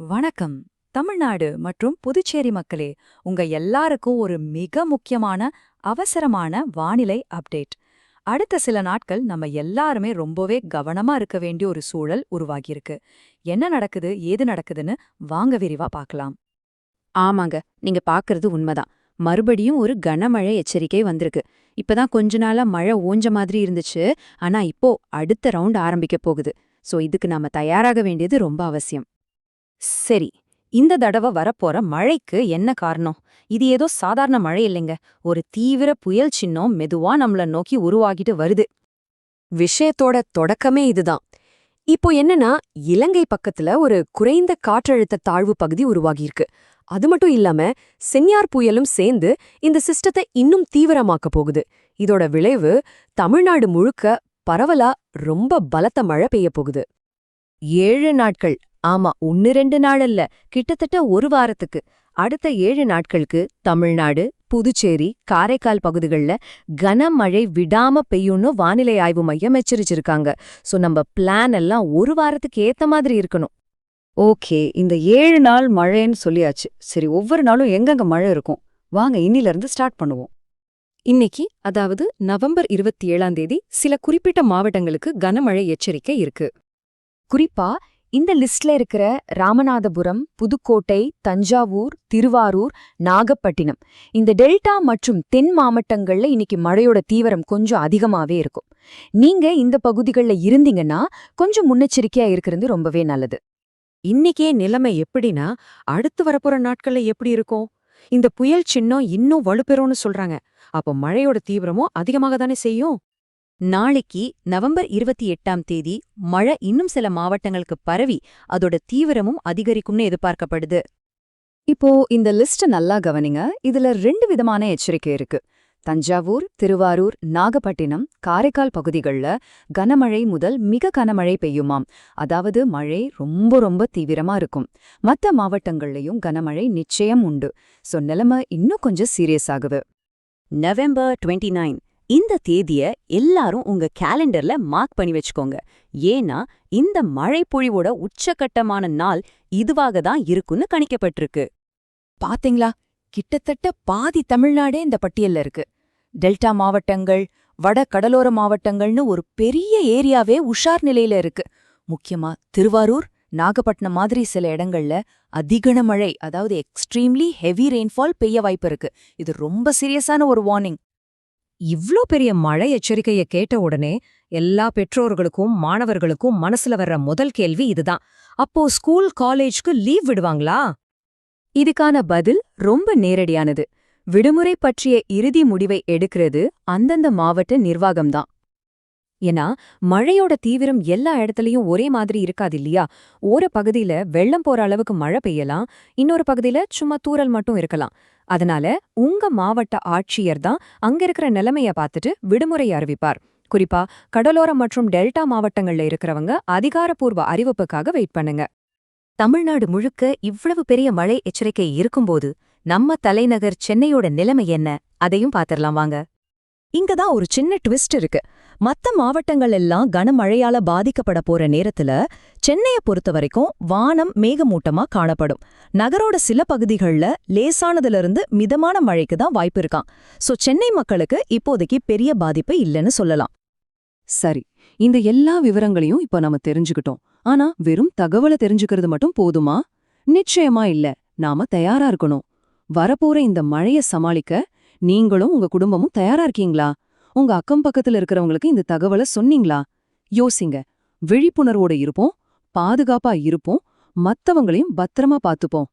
வணக்கம். தமிழ்நாடு மற்றும் புதுச்சேரி மக்களே உங்க எல்லாருக்கும் ஒரு மிக முக்கியமான அவசரமான வானிலை அப்டேட். அடுத்த சில நாட்கள் நம்ம எல்லாருமே ரொம்பவே கவனமா இருக்க வேண்டிய ஒரு சூழல் உருவாகியிருக்கு. என்ன நடக்குது ஏது நடக்குதுன்னு வாங்க விரிவா பார்க்கலாம் ஆமாங்க நீங்க பாக்குறது உண்மைதான். மறுபடியும் ஒரு கனமழை எச்சரிக்கை வந்திருக்கு. இப்பதான் கொஞ்ச நாளா மழை ஓஞ்ச மாதிரி இருந்துச்சு. ஆனா இப்போ அடுத்த ரவுண்ட் ஆரம்பிக்க போகுது. சோ இதுக்கு நாம தயாராக வேண்டியது ரொம்ப அவசியம். சரி இந்த தடவை வரப்போற மழைக்கு என்ன காரணம்? இது ஏதோ சாதாரண மழை இல்லைங்க. ஒரு தீவிர புயல் சின்னம் மெதுவா நம்மள நோக்கி உருவாகிட்டு வருது. விஷயத்தோட தொடக்கமே இதுதான். இப்போ என்னன்னா இலங்கை பக்கத்துல ஒரு குறைந்த காற்றழுத்த தாழ்வு பகுதி உருவாகியிருக்கு. அது மட்டும் இல்லாம செஞ்ஞார் புயலும் சேர்ந்து இந்த சிஸ்டத்தை இன்னும் தீவிரமாக்க போகுது. இதோட விளைவு தமிழ்நாடு முழுக்க பரவலா ரொம்ப பலத்த மழை பெய்ய போகுது. ஏழு நாட்கள் ஆமா ஒன்னு ரெண்டு நாள் அல்ல கிட்டத்தட்ட ஒரு வாரத்துக்கு. அடுத்த ஏழு நாட்களுக்கு தமிழ்நாடு புதுச்சேரி காரைக்கால் பகுதிகளில் கனமழை விடாம பெய்யும்னு வானிலை ஆய்வு மையம் எச்சரிச்சிருக்காங்க. சோ நம்ம பிளான் எல்லாம் ஒரு வாரத்துக்கு ஏத்த மாதிரி இருக்கணும். ஓகே இந்த ஏழு நாள் மழைன்னு சொல்லியாச்சு. சரி ஒவ்வொரு நாளும் எங்கெங்க மழை இருக்கும்? வாங்க இன்னில இருந்து ஸ்டார்ட் பண்ணுவோம். இன்னைக்கு அதாவது நவம்பர் இருபத்தி ஏழாம் தேதி சில குறிப்பிட்ட மாவட்டங்களுக்கு கனமழை எச்சரிக்கை இருக்கு. குறிப்பா இந்த லிஸ்ட்ல இருக்கிற ராமநாதபுரம் புதுக்கோட்டை தஞ்சாவூர் திருவாரூர் நாகப்பட்டினம். இந்த டெல்டா மற்றும் தென் மாவட்டங்கள்ல இன்னைக்கு மழையோட தீவிரம் கொஞ்சம் அதிகமாவே இருக்கும். நீங்க இந்த பகுதிகள்ல இருந்தீங்கன்னா கொஞ்சம் முன்னெச்சரிக்கையா இருக்கிறது ரொம்பவே நல்லது. இன்னைக்கே நிலைமை எப்படின்னா அடுத்து வரப்போற நாட்கள்ல எப்படி இருக்கும்? இந்த புயல் சின்னம் இன்னும் வலுப்பெறும்னு சொல்றாங்க. அப்போ மழையோட தீவிரமும் அதிகமாக தானே செய்யும்? நாளைக்கு நவம்பர் இருபத்தி எட்டாம் தேதி மழை இன்னும் சில மாவட்டங்களுக்கு பரவி அதோட தீவிரமும் அதிகரிக்கும்னு எதிர்பார்க்கப்படுது. இப்போ இந்த லிஸ்ட் நல்லா கவனிங்க. இதுல ரெண்டு விதமான எச்சரிக்கை இருக்கு. தஞ்சாவூர் திருவாரூர் நாகப்பட்டினம் காரைக்கால் பகுதிகள்ல கனமழை முதல் மிக கனமழை பெய்யுமாம். அதாவது மழை ரொம்ப ரொம்ப தீவிரமா இருக்கும். மத்த மாவட்டங்கள்லயும் கனமழை நிச்சயம் உண்டு. சோ நிலைமை இன்னும் கொஞ்சம் சீரியஸ் ஆகுது. நவம்பர் டுவெண்ட்டி நைன் இந்த தேதிய எல்லாரும் உங்க கேலண்டர்ல மார்க் பண்ணி வச்சுக்கோங்க. ஏன்னா இந்த மழை பொழிவோட உச்சகட்டமான நாள் இதுவாக தான் இருக்குன்னு கணிக்கப்பட்டிருக்கு. பாத்தீங்களா? கிட்டத்தட்ட பாதி தமிழ்நாடே இந்த பட்டியல்ல இருக்கு. டெல்டா மாவட்டங்கள் வட கடலோர மாவட்டங்கள்னு ஒரு பெரிய ஏரியாவே உஷார் நிலையில இருக்கு. முக்கியமா திருவாரூர் நாகப்பட்டினம் மாதிரி சில இடங்கள்ல அதிகன மழை அதாவது எக்ஸ்ட்ரீம்லி ஹெவி ரெயின்ஃபால் பெய்ய வாய்ப்பு இருக்கு. இது ரொம்ப சீரியஸான ஒரு வார்னிங் இவ்ளோ பெரிய மழை எச்சரிக்கைய கேட்ட உடனே எல்லா பெற்றோர்களுக்கும் மாணவர்களுக்கும் மனசுல வர்ற முதல் கேள்வி இதுதான். அப்போ ஸ்கூல் காலேஜ்க்கு லீவ் விடுவாங்களா? இதுக்கான பதில் ரொம்ப நேரடியானது. விடுமுறை பற்றிய இறுதி முடிவை எடுக்கிறது அந்தந்த மாவட்ட நிர்வாகம்தான். ஏன்னா மழையோட தீவிரம் எல்லா இடத்துலயும் ஒரே மாதிரி இருக்காது இல்லையா? ஒரு பகுதியில வெள்ளம் போற அளவுக்கு மழை பெய்யலாம் இன்னொரு பகுதியில சும்மா தூறல் மட்டும் இருக்கலாம். அதனால உங்க மாவட்ட ஆட்சியர் தான் அங்க இருக்கிற நிலைமைய பார்த்துட்டு விடுமுறை அறிவிப்பார். குறிப்பா கடலோரம் மற்றும் டெல்டா மாவட்டங்கள்ல இருக்கிறவங்க அதிகாரப்பூர்வ அறிவிப்புக்காக வெயிட் பண்ணுங்க. தமிழ்நாடு முழுக்க இவ்வளவு பெரிய மழை எச்சரிக்கை இருக்கும்போது நம்ம தலைநகர் சென்னையோட நிலைமை என்ன? அதையும் பாத்திரலாம் வாங்க. இங்கதான் ஒரு சின்ன ட்விஸ்ட் இருக்கு. மத்த மாவட்டங்கள் எல்லாம் கனமழையால பாதிக்கப்பட போற நேரத்துல சென்னைய பொறுத்த வரைக்கும் வானம் மேகமூட்டமா காணப்படும். நகரோட சில பகுதிகள்ல லேசானதுல இருந்து மிதமான மழைக்கு தான் வாய்ப்பு இருக்கான் சோ சென்னை மக்களுக்கு இப்போதைக்கு பெரிய பாதிப்பு இல்லைன்னு சொல்லலாம். சரி இந்த எல்லா விவரங்களையும் இப்ப நம்ம தெரிஞ்சுக்கிட்டோம். ஆனா வெறும் தகவலை தெரிஞ்சுக்கிறது மட்டும் போதுமா? நிச்சயமா இல்ல. நாம தயாரா இருக்கணும். வரப்போற இந்த மழைய சமாளிக்க நீங்களும் உங்க குடும்பமும் தயாரா இருக்கீங்களா? உங்க அக்கம் பக்கத்துல இருக்கிறவங்களுக்கு இந்த தகவலை சொன்னீங்களா? யோசிங்க. விழிப்புணர்வோட இருப்போம் பாதுகாப்பா இருப்போம் மத்தவங்களையும் பத்திரமா பாத்துப்போம்